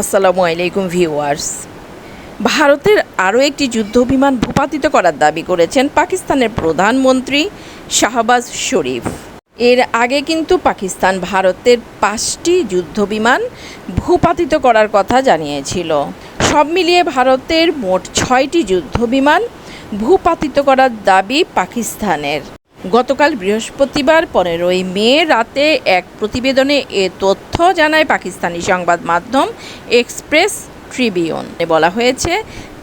আসসালামু আলাইকুম ভিউয়ার্স। ভারতের আরও একটি যুদ্ধ বিমান ভূপাতিত করার দাবি করেছেন পাকিস্তানের প্রধানমন্ত্রী শাহবাজ শরীফ। এর আগে কিন্তু পাকিস্তান ভারতের পাঁচটি যুদ্ধ বিমান ভূপাতিত করার কথা জানিয়েছিল। সব মিলিয়ে ভারতের মোট ছয়টি যুদ্ধ বিমান ভূপাতিত করার দাবি পাকিস্তানের। গতকাল বৃহস্পতিবার পনেরোই মে রাতে এক প্রতিবেদনে এ তথ্য জানায় পাকিস্তানি সংবাদ মাধ্যম এক্সপ্রেস ট্রিবিউন। বলা হয়েছে,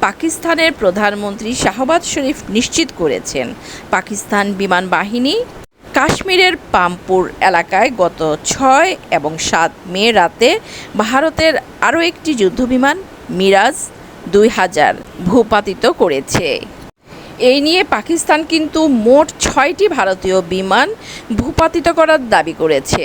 পাকিস্তানের প্রধানমন্ত্রী শাহবাজ শরীফ নিশ্চিত করেছেন, পাকিস্তান বিমান বাহিনী কাশ্মীরের পাম্পুর এলাকায় গত ছয় এবং সাত মে রাতে ভারতের আরও একটি যুদ্ধবিমান মিরাজ দুই হাজার ভূপাতিত করেছে। এই নিয়ে পাকিস্তান কিন্তু মোট ছয়টি ভারতীয় বিমান ভূপাতিত করার দাবি করেছে।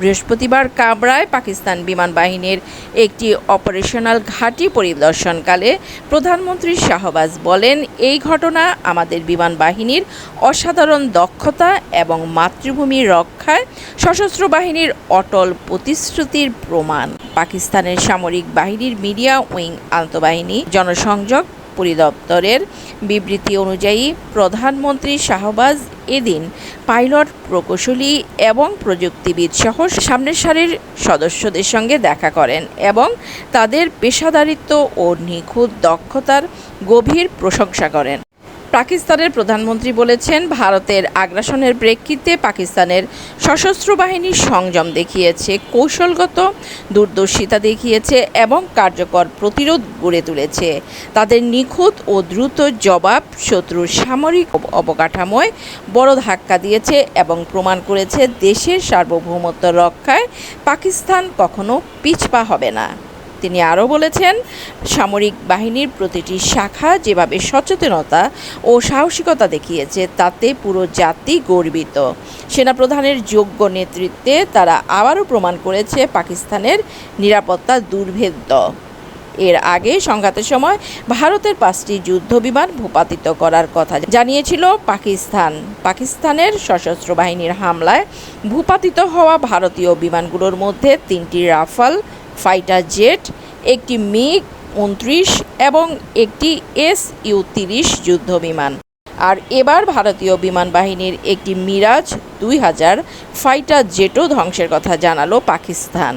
বৃহস্পতিবার কাবরায় পাকিস্তান বিমান বাহিনীর একটি অপারেশনাল ঘাঁটি পরিদর্শনকালে প্রধানমন্ত্রী শাহবাজ বলেন, এই ঘটনা আমাদের বিমান বাহিনীর অসাধারণ দক্ষতা এবং মাতৃভূমি রক্ষায় সশস্ত্র বাহিনীর অটল প্রতিশ্রুতির প্রমাণ। পাকিস্তানের সামরিক বাহিনীর মিডিয়া উইং আন্তঃবাহিনী জনসংযোগ পরিদপ্তরের বিবৃতি অনুযায়ী প্রধানমন্ত্রী শাহবাজ এদিন পাইলট প্রকৌশলী এবং প্রযুক্তিবিদ সহ সামনের সারির সদস্যদের সঙ্গে দেখা করেন এবং তাদের পেশাদারিত্ব ও নিখুঁত দক্ষতার গভীর প্রশংসা করেন। পাকিস্তানের প্রধানমন্ত্রী বলেছেন, ভারতের আগ্রাসনের প্রেক্ষিতে পাকিস্তানের সশস্ত্র বাহিনী সংযম দেখিয়েছে, কৌশলগত দূরদর্শিতা দেখিয়েছে এবং কার্যকর প্রতিরোধ গড়ে তুলেছে। তাদের নিখুঁত ও দ্রুত জবাব শত্রুর সামরিক অবকাঠামোয় বড় ধাক্কা দিয়েছে এবং প্রমাণ করেছে দেশের সার্বভৌমত্ব রক্ষায় পাকিস্তান কখনো পিছপা হবে না। তিনি আরও বলেছেন, সামরিক বাহিনীর প্রতিটি শাখা যেভাবে সচেতনতা ও সাহসিকতা দেখিয়েছে, তাতে পুরো জাতি গর্বিত। সেনাপ্রধানের যোগ্য নেতৃত্বে তারা আবারও প্রমাণ করেছে পাকিস্তানের নিরাপত্তা দুর্ভেদ্য। এর আগে সংঘাতের সময় ভারতের পাঁচটি যুদ্ধ বিমান ভূপাতিত করার কথা জানিয়েছিল পাকিস্তান। পাকিস্তানের সশস্ত্র বাহিনীর হামলায় ভূপাতিত হওয়া ভারতীয় বিমানগুলোর মধ্যে তিনটি রাফাল ফাইটার জেট, একটি মিগ উনত্রিশ এবং একটি এস ইউ তিরিশ যুদ্ধ বিমান। আর এবার ভারতীয় বিমান বাহিনীর একটি মিরাজ দুই হাজার ফাইটার জেটও ধ্বংসের কথা জানালো পাকিস্তান।